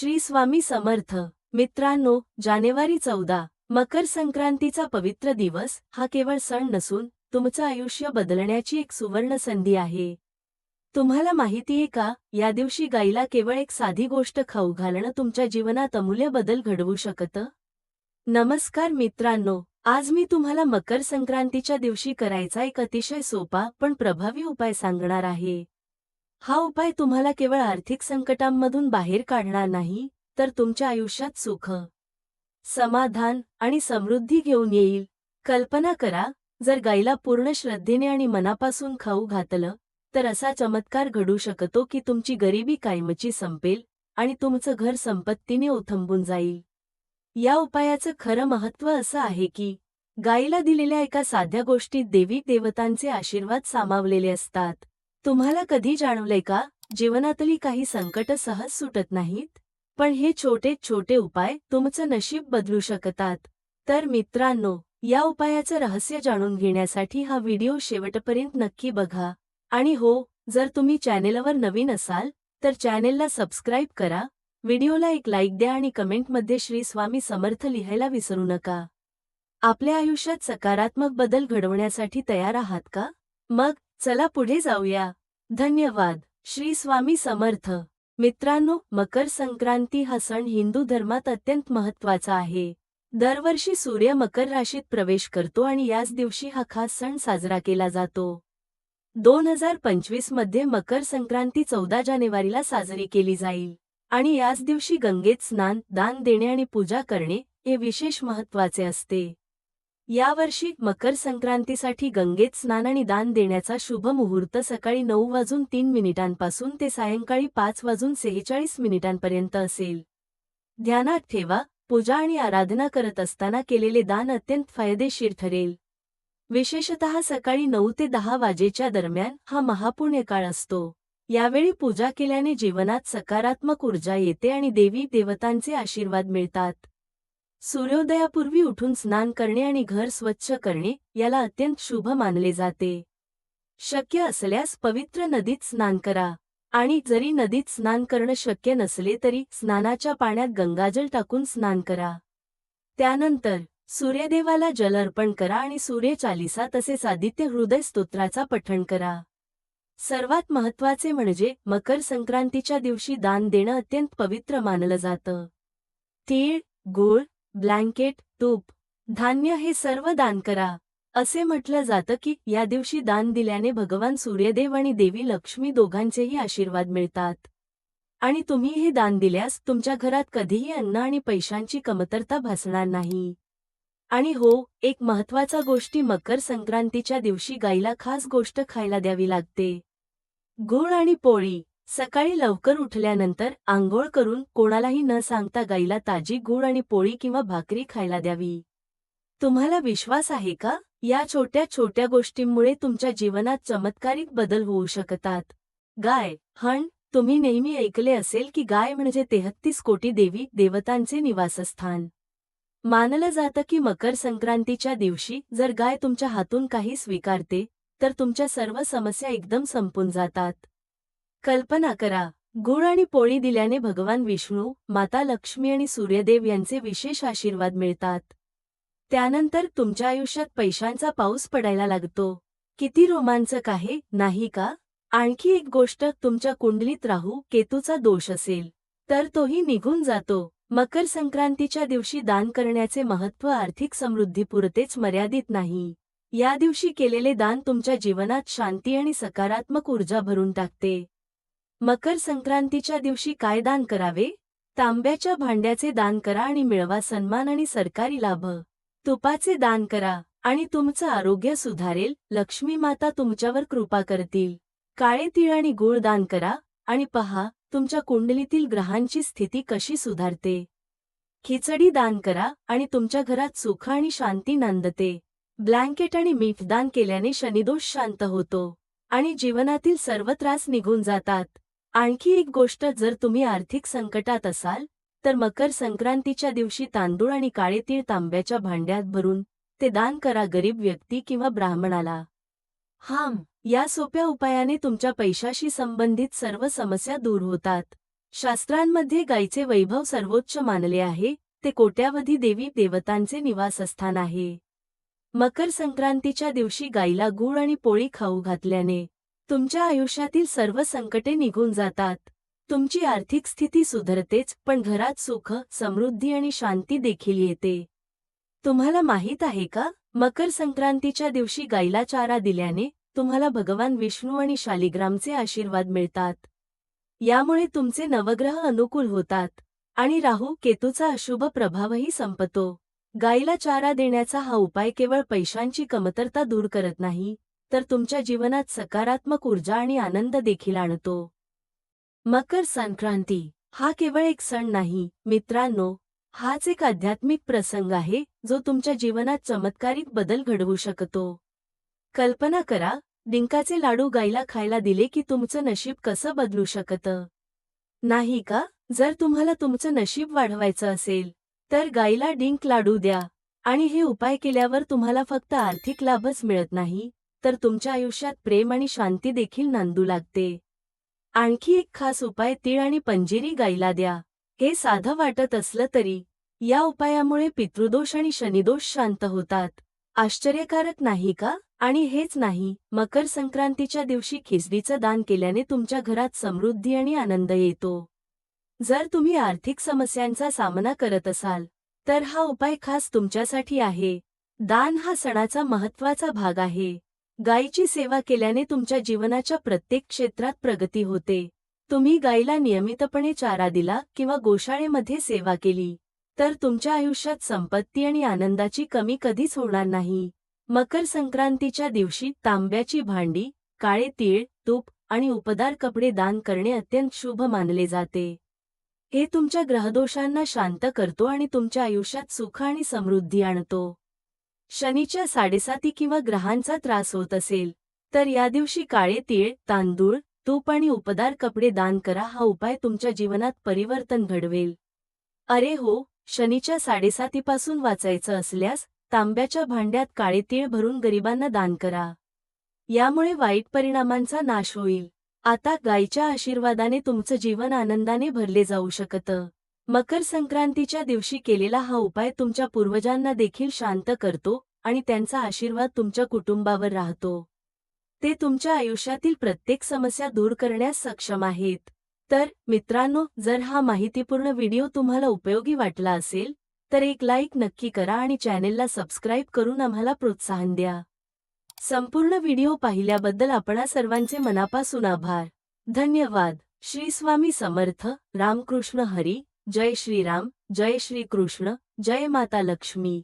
श्री स्वामी समर्थ. मित्रांनो जानेवारी चौदा मकर संक्रांतीचा पवित्र दिवस हा केवळ सण नसून तुमचं आयुष्य बदलण्याची एक सुवर्ण संधी आहे. तुम्हाला माहितीये का या दिवशी गाईला केवळ एक साधी गोष्ट खाऊ घालणं तुमच्या जीवनात अमूल्य बदल घडवू शकतं? नमस्कार मित्रांनो आज मी तुम्हाला मकर संक्रांतीच्या दिवशी करायचा एक अतिशय सोपा पण प्रभावी उपाय सांगणार आहे. हा उपाय तुम्हाला केवळ आर्थिक संकटांमधून बाहेर काढणार नाही तर तुमच्या आयुष्यात सुख समाधान आणि समृद्धी घेऊन येईल. कल्पना करा जर गाईला पूर्ण श्रद्धेने आणि मनापासून खाऊ घातलं तर असा चमत्कार घडू शकतो की तुमची गरिबी कायमची संपेल आणि तुमचं घर संपत्तीने ओथंबून जाईल. या उपायाचं खरं महत्त्व असं आहे की गाईला दिलेल्या एका साध्या गोष्टीत देवी देवतांचे आशीर्वाद सामावलेले असतात. तुम्हाला कधी जाणवलंय का? जीवनातली काही संकट सहज सुटत नाहीत? पण हे छोटे छोटे उपाय तुमचं नशीब बदलू शकतात. तर मित्रांनो या उपायाचं रहस्य जाणून घेण्यासाठी हा व्हिडिओ शेवटपर्यंत नक्की बघा. आणि हो जर तुम्ही चॅनेलवर नवीन असाल तर चॅनेलला सबस्क्राईब करा. व्हिडिओला एक लाईक द्या आणि कमेंटमध्ये श्री स्वामी समर्थ लिहायला विसरू नका. आपल्या आयुष्यात सकारात्मक बदल घडवण्यासाठी तयार आहात का? मग चला पुढे जाऊया. धन्यवाद. श्री स्वामी समर्थ. मित्रांनो मकर संक्रांती हा सण हिंदू धर्मात अत्यंत महत्त्वाचा आहे. दरवर्षी सूर्य मकर राशीत प्रवेश करतो आणि याच दिवशी हा खास सण साजरा केला जातो. दोन हजार पंचवीसमध्ये मकर संक्रांती चौदा जानेवारीला साजरी केली जाईल. आणि याच दिवशी गंगेत स्नान दान देणे आणि पूजा करणे हे विशेष महत्त्वाचे असते. यावर्षी मकर संक्रांतीसाठी गंगेत स्नान आणि दान देण्याचा शुभ मुहूर्त सकाळी नऊ वाजून तीन मिनिटांपासून ते सायंकाळी पाच वाजून सेहेचाळीस मिनिटांपर्यंत असेल. ध्यानात ठेवा पूजा आणि आराधना करत असताना केलेले दान अत्यंत फायदेशीर ठरेल. विशेषतः सकाळी नऊ ते दहा वाजेच्या दरम्यान हा महापुण्य काळ असतो. यावेळी पूजा केल्याने जीवनात सकारात्मक ऊर्जा येते आणि देवी देवतांचे आशीर्वाद मिळतात. सूर्योदयापूर्वी उठून स्नान करणे आणि घर स्वच्छ करणे याला अत्यंत शुभ मानले जाते. शक्य असल्यास पवित्र नदीत स्नान करा. आणि जरी नदीत स्नान करणं शक्य नसले तरी स्नानाच्या पाण्यात गंगाजल टाकून स्नान करा. त्यानंतर सूर्यदेवाला जल अर्पण करा आणि सूर्यचालिसा तसेच आदित्य हृदय स्तोत्राचा पठण करा. सर्वात महत्त्वाचे म्हणजे मकर संक्रांतीच्या दिवशी दान देणं अत्यंत पवित्र मानलं जातं. तीळ गूळ ब्लँकेट तूप धान्य हे सर्व दान करा. असे म्हटलं जातं की या दिवशी दान दिल्याने भगवान सूर्यदेव आणि देवी लक्ष्मी दोघांचेही आशीर्वाद मिळतात. आणि तुम्ही हे दान दिल्यास तुमच्या घरात कधीही अन्न आणि पैशांची कमतरता भासणार नाही. आणि हो एक महत्त्वाचा गोष्टी मकर संक्रांतीच्या दिवशी गाईला खास गोष्ट खायला द्यावी लागते. गुळ आणि पोळी. सकाळी लवकर उठल्यानंतर आंघोळ करून कोणालाही न सांगता गाईला ताजी गूळ आणि पोळी किंवा भाकरी खायला द्यावी. तुम्हाला विश्वास आहे का? या छोट्या छोट्या गोष्टींमुळे तुमच्या जीवनात चमत्कारिक बदल होऊ शकतात. गाय हण तुम्ही नेहमी ऐकले असेल की गाय म्हणजे तेहत्तीस कोटी देवी देवतांचे निवासस्थान. मानलं जातं की मकर संक्रांतीच्या दिवशी जर गाय तुमच्या हातून काही स्वीकारते तर तुमच्या सर्व समस्या एकदम संपून जातात. कल्पना करा गुळ आणि पोळी दिल्याने भगवान विष्णू माता लक्ष्मी आणि सूर्यदेव यांचे विशेष आशीर्वाद मिळतात. त्यानंतर तुमच्या आयुष्यात पैशांचा पाऊस पडायला लागतो. किती रोमांचक आहे नाही का? आणखी एक गोष्ट तुमच्या कुंडलीत राहू केतूचा दोष असेल. तर तोही निघून जातो. मकर संक्रांतीच्या दिवशी दान करण्याचे महत्त्व आर्थिक समृद्धीपुरतेच मर्यादित नाही. या दिवशी केलेले दान तुमच्या जीवनात शांती आणि सकारात्मक ऊर्जा भरून टाकते. मकर संक्रांतीच्या दिवशी काय दान करावे? तांब्याच्या भांड्याचे दान करा आणि मिळवा सन्मान आणि सरकारी लाभ. तुपाचे दान करा आणि तुमचं आरोग्य सुधारेल. लक्ष्मी माता तुमच्यावर कृपा करतील. काळे तीळ आणि गूळ दान करा आणि पहा तुमच्या कुंडलीतील ग्रहांची स्थिती कशी सुधारते. खिचडी दान करा आणि तुमच्या घरात सुख आणि शांती नांदते. ब्लँकेट आणि मीठ दान केल्याने शनिदोष शांत होतो आणि जीवनातील सर्व त्रास निघून जातात. आणखी एक गोष्ट जर तुम्ही आर्थिक संकटात असाल तर मकर संक्रांतीच्या दिवशी तांदूळ आणि काळे तीळ तांब्याच्या भांड्यात भरून ते दान करा गरीब व्यक्ती किंवा ब्राह्मणाला. हाम या सोप्या उपायाने तुमच्या पैशाशी संबंधित सर्व समस्या दूर होतात. शास्त्रांमध्ये गायीचे वैभव सर्वोच्च मानले आहे ते कोट्यावधी देवी देवतांचे निवासस्थान आहे. मकर संक्रांतीच्या दिवशी गायीला गूळ आणि पोळी खाऊ घातल्याने तुमच्या आयुष्यातील सर्व संकटे निघून जातात. तुमची आर्थिक स्थिती सुधरतेच पण घरात सुख समृद्धी आणि शांती देखील येते. तुम्हाला माहीत आहे का? मकर संक्रांतीच्या दिवशी गायीला चारा दिल्याने तुम्हाला भगवान विष्णू आणि शालिग्रामचे आशीर्वाद मिळतात. यामुळे तुमचे नवग्रह अनुकूल होतात आणि राहू केतूचा अशुभ प्रभावही संपतो. गायीला चारा देण्याचा हा उपाय केवळ पैशांची कमतरता दूर करत नाही तर तुमच्या जीवनात सकारात्मक ऊर्जा आणि आनंद देखील आणतो. मकर संक्रांती हा केवळ एक सण नाही मित्रांनो हाच एक आध्यात्मिक प्रसंग आहे जो तुमच्या जीवनात चमत्कारिक बदल घडवू शकतो. कल्पना करा डिंकाचे लाडू गायला खायला दिले की तुमचं नशीब कसं बदलू शकतं? नाही का? जर तुम्हाला तुमचं नशीब वाढवायचं असेल तर गायला डिंक लाडू द्या. आणि हे उपाय केल्यावर तुम्हाला फक्त आर्थिक लाभच मिळत नाही. तर तुमच्या आयुष्यात प्रेम आणि शांती देखील नांदू लागते. आणखी एक खास उपाय तीळ आणि पंजिरी गायीला द्या. हे साधं वाटत असलं तरी या उपायामुळे पितृदोष आणि शनिदोष शांत होतात. आश्चर्यकारक नाही का? आणि हेच नाही मकर संक्रांतीच्या दिवशी खिचडीचं दान केल्याने तुमच्या घरात समृद्धी आणि आनंद येतो. जर तुम्ही आर्थिक समस्यांचा सामना करत असाल तर हा उपाय खास तुमच्यासाठी आहे. दान हा सणाचा महत्त्वाचा भाग आहे. गायीची सेवा केल्याने तुमच्या जीवनाच्या प्रत्येक क्षेत्रात प्रगती होते. तुम्ही गायीला नियमितपणे चारा दिला किंवा गोशाळेमध्ये सेवा केली तर तुमच्या आयुष्यात संपत्ती आणि आनंदाची कमी कधीच होणार नाही. मकर संक्रांतीच्या दिवशी तांब्याची भांडी काळे तीळ तूप आणि उपदार कपडे दान करणे अत्यंत शुभ मानले जाते. हे तुमच्या ग्रहदोषांना शांत करतो आणि तुमच्या आयुष्यात सुख आणि समृद्धी आणतो. शनीच्या साडेसाती किंवा ग्रहांचा त्रास होत असेल तर या दिवशी काळे तीळ तांदूळ तूप आणि उपदार कपडे दान करा. हा उपाय तुमच्या जीवनात परिवर्तन घडवेल. अरे हो शनीच्या साडेसातीपासून वाचायचं असल्यास तांब्याच्या भांड्यात काळे तीळ भरून गरिबांना दान करा. यामुळे वाईट परिणामांचा नाश होईल. आता गायीच्या आशीर्वादाने तुमचं जीवन आनंदाने भरले जाऊ शकतं. मकर संक्रांतीच्या दिवशी केलेला हा उपाय तुमच्या पूर्वजांना देखील शांत करतो आणि त्यांचा आशीर्वाद तुमच्या कुटुंबावर राहतो. ते तुमच्या आयुष्यातील प्रत्येक समस्या दूर करण्यास सक्षम आहेत. तर मित्रांनो जर हा माहितीपूर्ण व्हिडिओ तुम्हाला उपयोगी वाटला असेल तर एक लाईक नक्की करा आणि चॅनेलला सबस्क्राईब करून आम्हाला प्रोत्साहन द्या. संपूर्ण व्हिडिओ पाहिल्याबद्दल आपणा सर्वांचे मनापासून आभार. धन्यवाद. श्री स्वामी समर्थ. रामकृष्ण हरी. जय श्रीराम जय श्री कृष्ण जय माता लक्ष्मी.